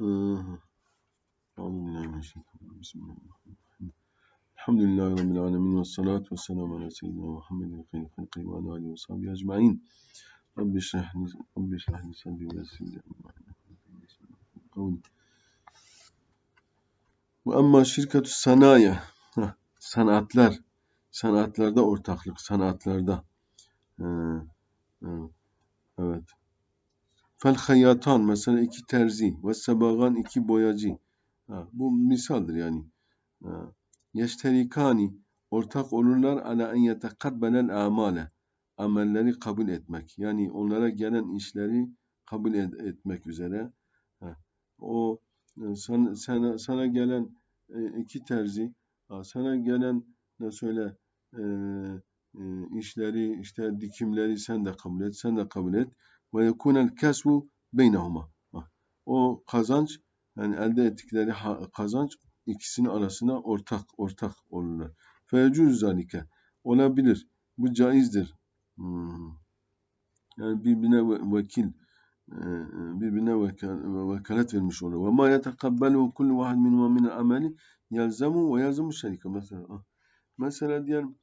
Euzubillahimineşşeytanirracim. Bismillahirrahmanirrahim. Elhamdülillahi Rabbil alemin ve salatu ve selamu ala seyyidina Muhammedin khayri halqi ve ala alihi ve sahbihi ecma'in. Rabbi şrahli, Rabbi şrahli sadri ve emri. Ve amma şirketü sanaya, Heh, sanatlar, sanatlarda ortaklık, sanatlarda. Ee, evet. Fel hayyatan mesela iki terzi ve sebagan iki boyacı. Ha, bu misaldir yani. Ha, Yeşterikani ortak olurlar ala en yetekabbelel amale. Amelleri kabul etmek. Yani onlara gelen işleri kabul et, etmek üzere. Ha, o e, sana, sana, sana gelen e, iki terzi, ha, sana gelen ne söyle e, e, işleri, işte dikimleri sen de kabul et, sen de kabul et. Ve yekunel kesbu beynehuma. O kazanç yani elde ettikleri kazanç ikisinin arasına ortak ortak olurlar. Feyecuz zalike olabilir. Bu caizdir. Hmm. Yani birbirine vekil e, birbirine vekalet vermiş olur. Ve ma yetekabbelu kullu vahid minhum min ameli yelzemu ve yelzemu şerike. Mesela, ah. mesela diyelim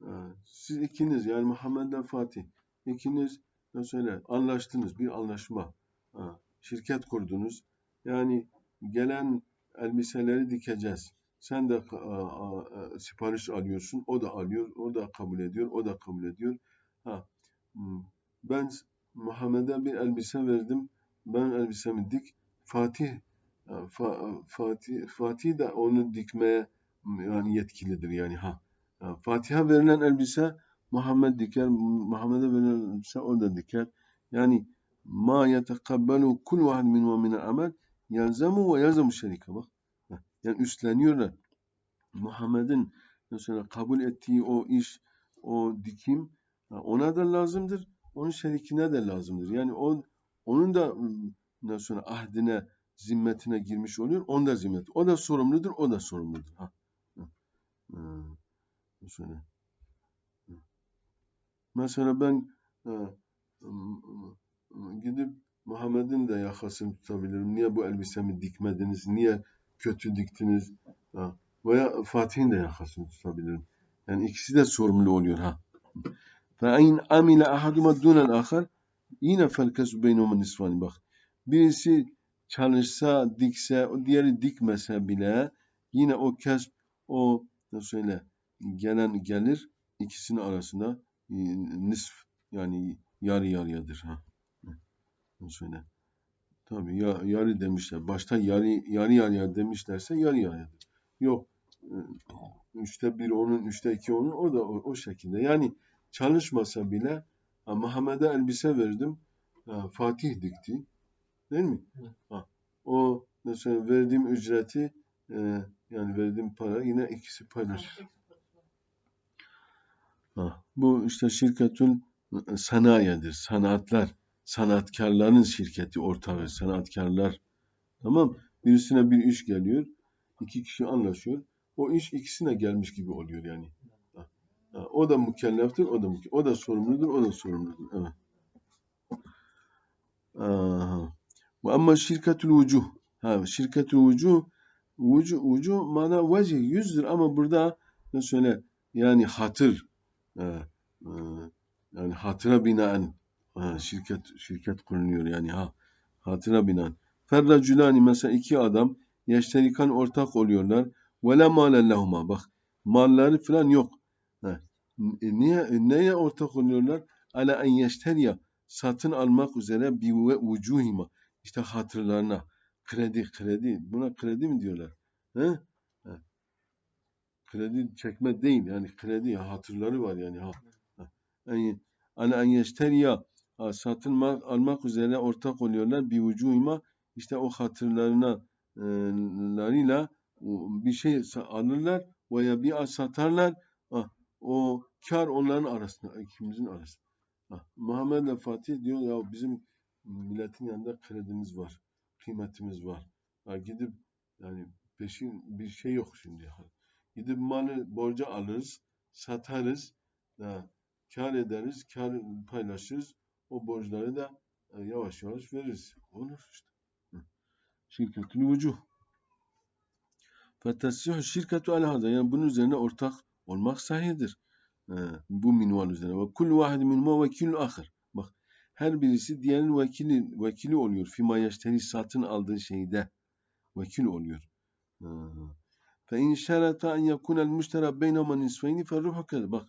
e, siz ikiniz yani Muhammed'le Fatih ikiniz mesela anlaştınız bir anlaşma. Şirket kurdunuz. Yani gelen elbiseleri dikeceğiz. Sen de sipariş alıyorsun, o da alıyor, o da kabul ediyor, o da kabul ediyor. Ha, hmm, ben Muhammed'e bir elbise verdim, ben elbisemi dik. Fatih Fatih Fatih de onu dikmeye yani yetkilidir yani ha. Fatih'e verilen elbise Muhammed diker, Muhammed'e verilen elbise o da diker. Yani ma yetekabbalu kul vahid minhum min amel yelzemu ve yelzemu şerike bak. Yani üstleniyorlar. Muhammed'in mesela kabul ettiği o iş, o dikim ona da lazımdır. Onun şerikine de lazımdır. Yani o onun da ondan sonra ahdine, zimmetine girmiş oluyor. Onun da zimmet. O da sorumludur, o da sorumludur. Ha. Ha. Mesela. Mesela ben ha, gidip Muhammed'in de yakasını tutabilirim. Niye bu elbisemi dikmediniz? Niye kötü diktiniz? Ha. Veya Fatih'in de yakasını tutabilirim. Yani ikisi de sorumlu oluyor ha. فَاَيْنْ amile ahaduma dunel ahar yine felkesu beynuma nisvani bak. Birisi çalışsa, dikse, o diğeri dikmese bile yine o kesb, o nasıl söyle gelen gelir ikisinin arasında e, nisf yani yarı yarıyadır ha. Onu söyle. Tabii ya, yarı demişler. Başta yarı yarı yarıya demişlerse yarı yarıyadır. Yok. E, üçte bir onun, üçte iki onun o da o, o şekilde. Yani çalışmasa bile Muhammed'e elbise verdim. Fatih dikti. Değil mi? Ha, o mesela verdiğim ücreti e, yani verdiğim para yine ikisi paylaşır. Bu işte şirketül sanayedir. Sanatlar sanatkarların şirketi ortağı, sanatkarlar. Tamam Birisine bir iş geliyor. iki kişi anlaşıyor. O iş ikisine gelmiş gibi oluyor yani. O da mükelleftir, o da mükellef. O da sorumludur, o da sorumludur. Evet. Ve ama şirketül vucuh. Ha, şirketül vucuh vucuh, vucuh mana vecih yüzdür ama burada ne söyle yani hatır e, e, yani hatıra binaen Ha, şirket şirket kurunuyor yani ha. Hatına binaen. Ferracülani mesela iki adam yeşterikan ortak oluyorlar. Ve la malellahuma. Bak malları falan yok. Ha. E, niye e, neye ortak oluyorlar? Ala en yeşteriya satın almak üzere bir ve ucuhima. İşte hatırlarına. Kredi, kredi. Buna kredi mi diyorlar? He? Kredi çekme değil. Yani kredi hatırları var yani. Ha. Yani, ala en yeşteriya satın almak üzere ortak oluyorlar. Bir vücuyma işte o hatırlarına e, larıyla bir şey alırlar veya bir satarlar. O kar onların arasında, ikimizin arasında. Muhammed ile Fatih diyor ya bizim milletin yanında kredimiz var, kıymetimiz var. Ha, gidip yani peşin bir şey yok şimdi. Gidip malı borca alırız, satarız, ha, kar ederiz, kar paylaşırız o borçları da e, yavaş yavaş veririz. Olur işte. şirketül vucuh. Fetesihu şirketu ala hada. Yani bunun üzerine ortak olmak sahihdir. Ee, bu minval üzerine. Ve kullu vahid minhuma vekilü ahir. Bak her birisi diğerinin vekili, vekili oluyor. Fima yeşteri satın aldığı şeyde vekil oluyor. Ee, فَاِنْ شَرَطَ اَنْ يَكُونَ الْمُشْتَرَى بَيْنَهُمَا نِسْفَيْنِ فَالرُّبْحُ كَذَا Bak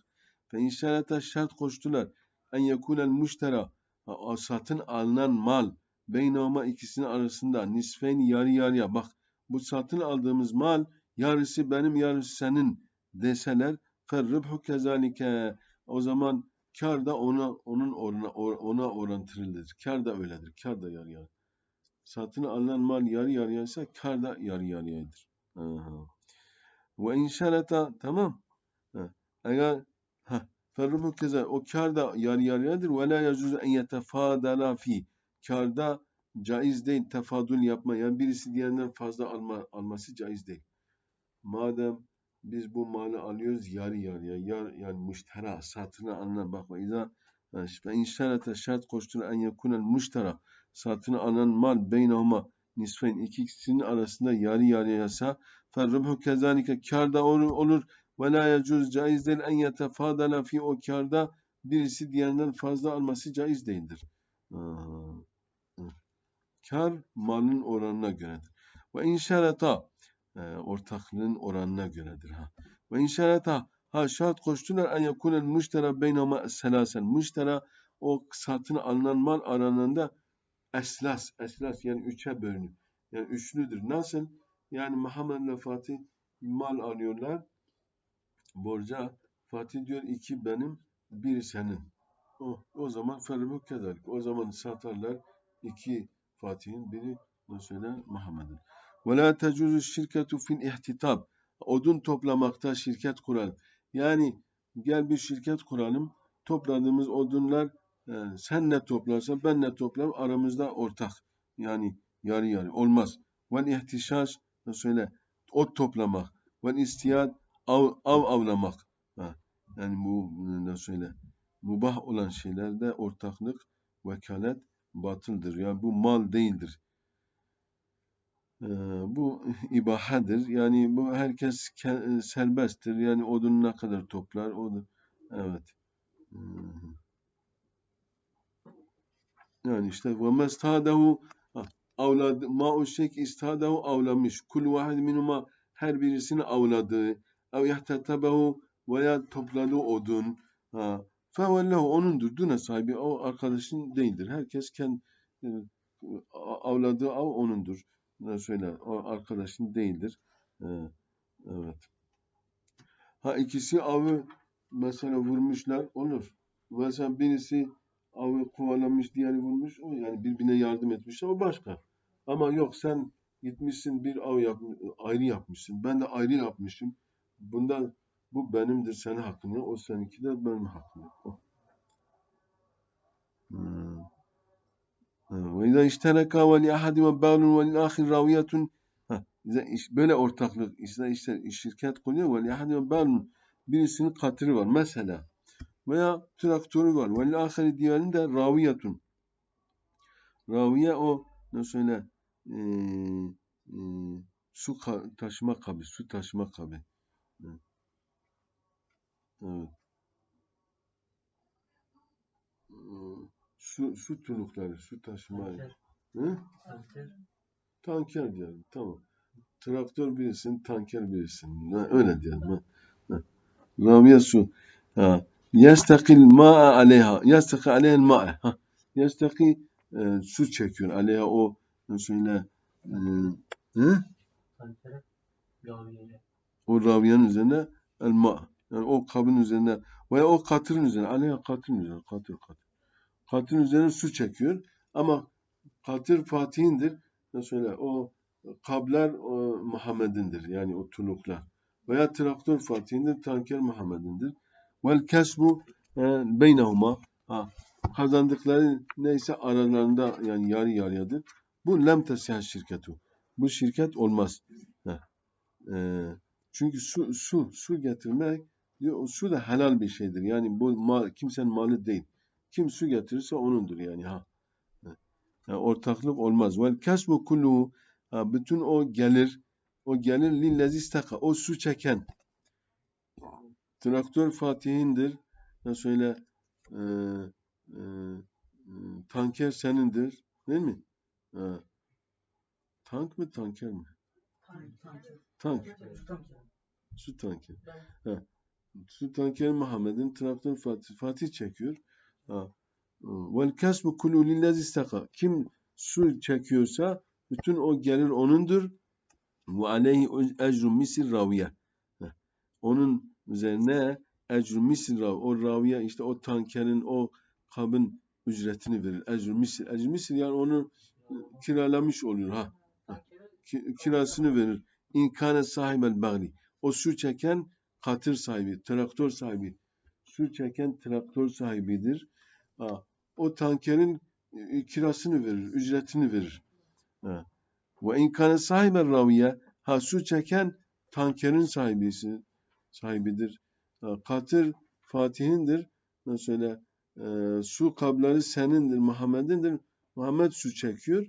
فَاِنْ شَرَطَ şart koştular. اَنْ يَكُونَ الْمُشْتَرَى o satın alınan mal beynama ikisinin arasında nisfen yarı yarıya bak bu satın aldığımız mal yarısı benim yarısı senin deseler ferribhu kezalike o zaman kar da ona onun orana, ona orantılıdır. Kar da öyledir. Kar da yarı yarı. Satın alınan mal yarı yarıya ise kar da yarı yarıyadır. Aha. Ve inşalata tamam. Eğer ha, ferrubu keza o kar da yarı yarıyadır. Ve la yacuzu en yetefadala fi. Karda caiz değil tefadül yapma. Yani birisi diğerinden fazla alma, alması caiz değil. Madem biz bu malı alıyoruz yarı yarıya, yar, yani müştera, satına alınan bakma. İza ve inşalata şart koştur en yekunel müştera. Satına alınan mal beynehuma nisfen ikisinin arasında yarı yarıyasa ferrubhu kezalike kar da olur, la yecuz caiz değil en yetefadala fi o karda birisi diğerinden fazla alması caiz değildir. Kar malın oranına göredir. Ve inşalata e, ortaklığın oranına göredir. Ha. Ve inşalata ha şart koştular en yekunel müştera beynama selasen. Müştera o satın alınan mal aranında eslas, eslas yani üçe bölünür. Yani üçlüdür. Nasıl? Yani Muhammed Fatih mal alıyorlar. Borca Fatih diyor iki benim, biri senin. O, o zaman ferbu kederlik. O zaman satarlar iki Fatih'in biri mesela Muhammed'in. Ve la tecuzu şirketu fil ihtitab. Odun toplamakta şirket kuralım. Yani gel bir şirket kuralım. Topladığımız odunlar e, sen ne toplarsan ben ne toplarım aramızda ortak. Yani yarı yarı olmaz. Vel ihtişaş söyle ot toplamak. Vel istiyad av, av avlamak. Ha, yani bu ne söyle mubah olan şeylerde ortaklık, vekalet batıldır. Yani bu mal değildir. Ee, bu ibahadır. Yani bu herkes serbesttir. Yani odun ne kadar toplar? Odun. Evet. Yani işte ve mestadehu avladı ma o şek istadehu avlamış. Kul vahid minuma her birisini avladığı ev yahtetabehu veya topladığı odun. Ha. Fevellehu onundur. Dune sahibi o arkadaşın değildir. Herkes kendi e, avladığı av onundur. Söyle o arkadaşın değildir. Evet. Ha ikisi avı mesela vurmuşlar olur. Mesela birisi avı kovalamış, diğeri vurmuş. O yani birbirine yardım etmiş. O başka. Ama yok sen gitmişsin bir av yap, ayrı yapmışsın. Ben de ayrı yapmışım. Bundan bu benimdir senin hakkın O seninki de benim hakkım. O. Ve izâ iştereka ve li ahadime bâlun ve lil böyle ortaklık işte, işte şirket kuruyor ve li ahadime bâlun birisinin katırı var mesela veya traktörü var ve lil âhiri diğerinin de raviyetun raviye o ne söyle e, e, su taşıma kabı su taşıma kabı evet su, su tulukları, su taşıma. Tanker. Hı? Tanker. Tanker diyelim. Tamam. Traktör birisin, tanker birisin. Ha, öyle diyelim. Ha. Raviye su. Ha. Yestakil ma'a aleyha. Yestaki aleyhel ma'a. E, su çekiyor. Aleyha o şöyle e, hı? O raviyenin üzerine el ma. Yani o kabın üzerine veya o katırın üzerine. Aleyha katırın üzerine. Katır katır. Katır üzerine su çekiyor. Ama katır Fatih'indir. Mesela o kablar Muhammed'indir. Yani o tuluklar. Veya traktör Fatih'indir. Tanker Muhammed'indir. Vel kesbu e, beynehuma. Ha, kazandıkları neyse aralarında yani yarı yarıyadır. Bu lem tesihah şirketu. Bu şirket olmaz. E, çünkü su, su, su getirmek su da helal bir şeydir. Yani bu mal, kimsenin malı değil. Kim su getirirse onundur yani ha. Yani ortaklık olmaz. Vel kasbu kullu bütün o gelir, o gelir lillezi istaka, o su çeken. Traktör Fatih'indir. Ya söyle, e, e, e, tanker senindir. Değil mi? Ha. Tank mı tanker mi? Tank. Tank. Tank. Su tanker. Ben Su tanker Muhammed'in traktör Fatih, Fatih çekiyor. Ha. Vel kasbu kullu lillezi istaka. Kim su çekiyorsa bütün o gelir onundur. Ve aleyhi ecru misil raviye. Onun üzerine ecru misil rav. O raviye işte o tankerin o kabın ücretini verir. Ecru misil. Ecru misil yani onu kiralamış oluyor. Ha. Ki- kirasını verir. İnkâne sahibel bagli. O su çeken katır sahibi, traktör sahibi. Su çeken traktör sahibidir. Ha, o tankerin e, kirasını verir, ücretini verir. Ha. Ve inkâne sahibel raviye. Ha su çeken tankerin sahibisi, sahibidir. Ha, katır Fatih'indir. Mesela e, su kabları senindir, Muhammed'indir. Muhammed su çekiyor.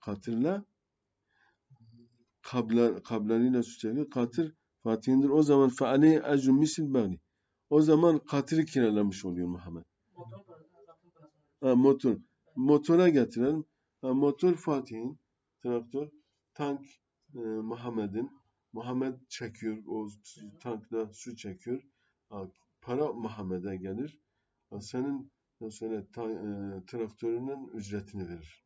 Katırla kablar, kablarıyla su çekiyor. Katır Fatih'indir. O zaman fealeyhi ecru misil bani. O zaman katırı kiralamış oluyor Muhammed. Ha, motor. Motora getirelim. Ha, motor Fatih'in, traktör, tank e, Muhammed'in. Muhammed çekiyor, o tankla su çekiyor. Para Muhammed'e gelir. Senin mesela ta, e, traktörünün ücretini verir.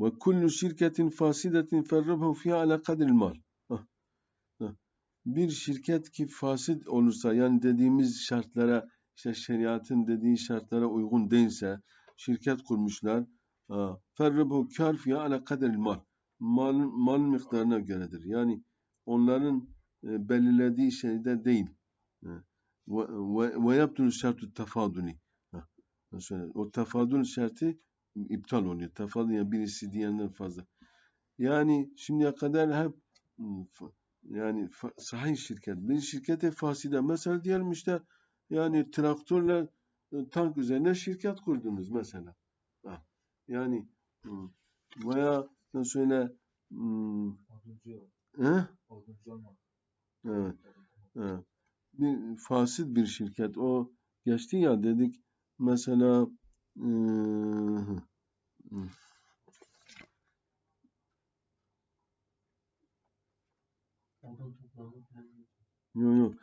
Ve kullu şirketin fasidetin ferrabu fiha ala kadril mal. Bir şirket ki fasit olursa yani dediğimiz şartlara işte şeriatın dediği şartlara uygun değilse şirket kurmuşlar. Ferrabu kar fiha ala kadril mal. Mal, mal miktarına göredir. Yani onların e, belirlediği şeyde değil. Ve, yaptığınız şartı tefaduli. O tefadül şartı iptal oluyor. Tefadül yani birisi diğerinden fazla. Yani şimdiye kadar hep fa- yani sahih şirket. Bir şirkete faside. Mesela diyelim işte yani traktörle e, tank üzerine şirket kurdunuz mesela. Ha, Yani veya nasıl söyle yok. he? Evet, evet. Bir fasit bir şirket. O geçti ya dedik mesela. Yok yok.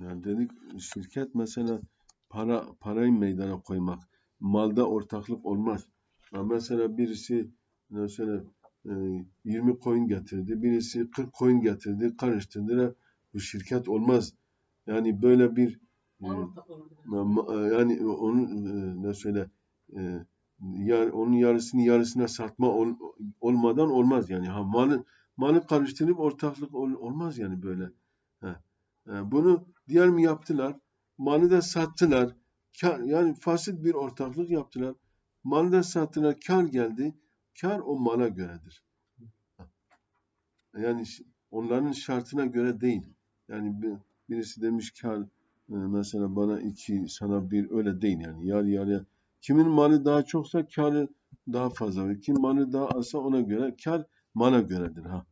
Yani dedik şirket mesela para parayı meydana koymak. Malda ortaklık olmaz. Ya mesela birisi mesela e, 20 koyun getirdi. Birisi 40 koyun getirdi. Karıştırdı. Bu şirket olmaz. Yani böyle bir e, ma- yani onun e, ne söyle e, yar, onun yarısını yarısına satma ol- olmadan olmaz yani. Ha malı malı karıştırıp ortaklık ol- olmaz yani böyle. Ha. E, bunu diğer mi yaptılar? Malı da sattılar. Yani fasit bir ortaklık yaptılar. Malı da sattılar. Kar geldi. Kar o mala göredir. Yani onların şartına göre değil. Yani bir, birisi demiş kar e, mesela bana iki sana bir öyle değil yani. Yarı yarıya. Kimin malı daha çoksa karı daha fazla. verir. Kim malı daha azsa ona göre kar mala göredir ha.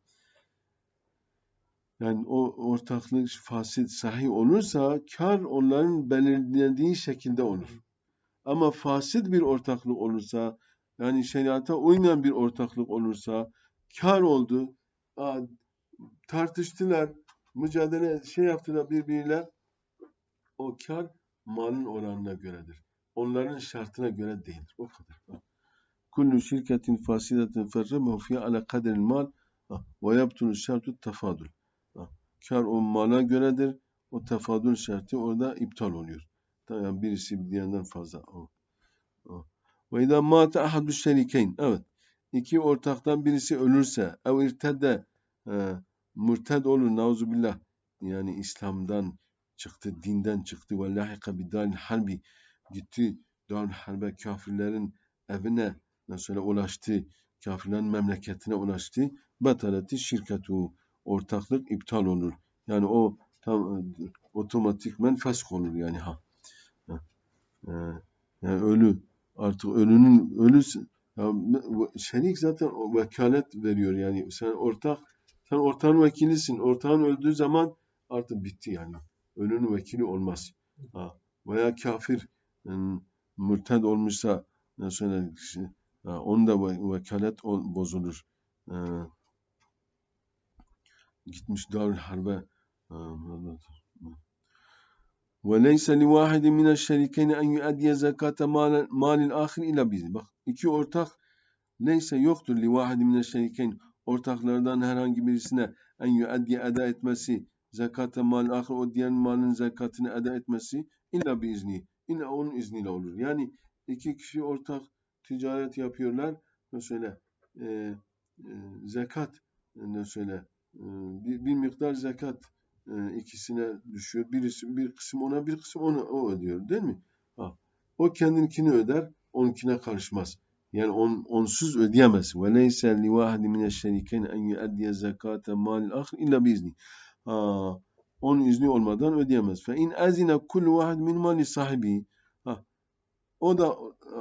Yani o ortaklık fasit sahih olursa kar onların belirlediği şekilde olur. Ama fasit bir ortaklık olursa yani şeriata uymayan bir ortaklık olursa kar oldu. Tartıştılar, mücadele şey yaptılar birbiriyle. O kar malın oranına göredir. Onların şartına göre değildir. O kadar. Kullu şirketin fasidetin ferremehu fiha ala kaderil mal ve yaptunu şartu tefadül. Kar o mala göredir. O tefadül şartı orada iptal oluyor. Yani birisi diğerinden fazla. O. Ve idâ mâte ahadü şerikeyn. Evet. İki ortaktan birisi ölürse ev irtedde e, mürted olur nauzubillah. Yani İslam'dan çıktı, dinden çıktı. Ve lahika bidâlil harbi. Gitti Darül Harbe kafirlerin evine mesela ulaştı. Kafirlerin memleketine ulaştı. Bataleti şirketu. Ortaklık iptal olur. Yani o tam e, otomatikmen fesk olur yani ha. Yani ölü artık ölünün ölü Ya, şerik zaten vekalet veriyor yani sen ortak sen ortağın vekilisin. Ortağın öldüğü zaman artık bitti yani. Ölünün vekili olmaz. Ha. Veya kafir yani, mürted olmuşsa ne söyledik işte, onun da ve- vekalet bozulur. Ee, gitmiş Darül Harbe ha, وليس لواحد من الشريكين أن يؤدي زكاة مال مال الآخر إلا بإذنه. Bak iki ortak neyse yoktur li vahidi mine şerikeyn ortaklardan herhangi birisine en yuaddi eda etmesi zekate mal ahir o diğer malın zekatını eda etmesi illa bir izni illa onun izniyle olur. Yani iki kişi ortak ticaret yapıyorlar mesela e, e, zekat ne söyle e, bir, bir miktar zekat e, ikisine düşüyor. Birisi bir kısım ona bir kısım ona o ödüyor değil mi? Ha. O kendinkini öder, onunkine karışmaz. Yani on, onsuz ödeyemez. Ve leyse li vahidi mineşşerikeyn en yuaddiye zekate malil ahir illa biizni. Ha, onun izni olmadan ödeyemez. Fe in azine kullu vahid min mali sahibi. Ha, o da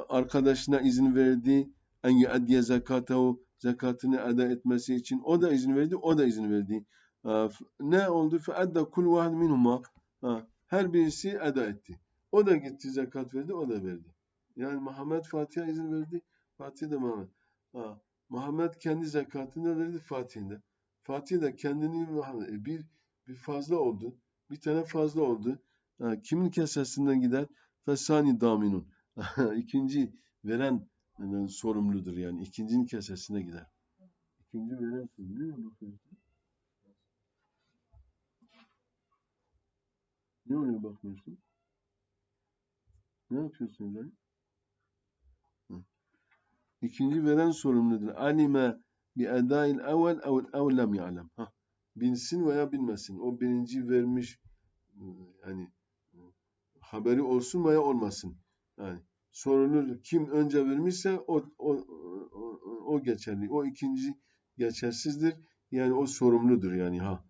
arkadaşına izin verdi. En yuaddiye zekatehu zekatını eda etmesi için o da izin verdi, o da izin verdi. F- ne oldu? Fe adda kullu vahid minhuma. Her birisi eda etti. O da gitti zekat verdi, o da verdi. Yani Muhammed Fatih'e izin verdi. Fatih de Muhammed. Ha, Muhammed kendi zekatını verdi Fatih'in de. Fatih de kendini Muhammed. E, bir, bir fazla oldu. Bir tane fazla oldu. Ha, kimin kesesinden gider? Fesani daminun. İkinci veren yani sorumludur yani. İkincinin kesesine gider. İkinci veren sorumlu. Ne oraya bakmıyorsun? Ne yapıyorsun? Hı. İkinci veren sorumludur. Alime bi edail evvel ev, ev lem ya'lem. Ha. Bilsin veya bilmesin. O birinci vermiş e, yani e, haberi olsun veya olmasın. Yani sorulur kim önce vermişse o, o, o, o geçerli. O ikinci geçersizdir. Yani o sorumludur yani ha.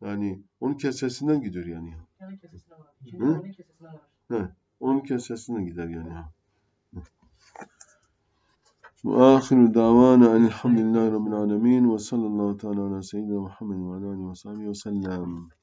Yani onun kesesinden gidiyor yani. Kendi kesesine varır. İkinci Hı? örneğin kesesine varır. He. Onun kesesine gider yani. Ve ahiru davana elhamdülillahi rabbil alemin ve sallallahu teala ala seyyidina Muhammed ve ala alihi ve sahbihi ve.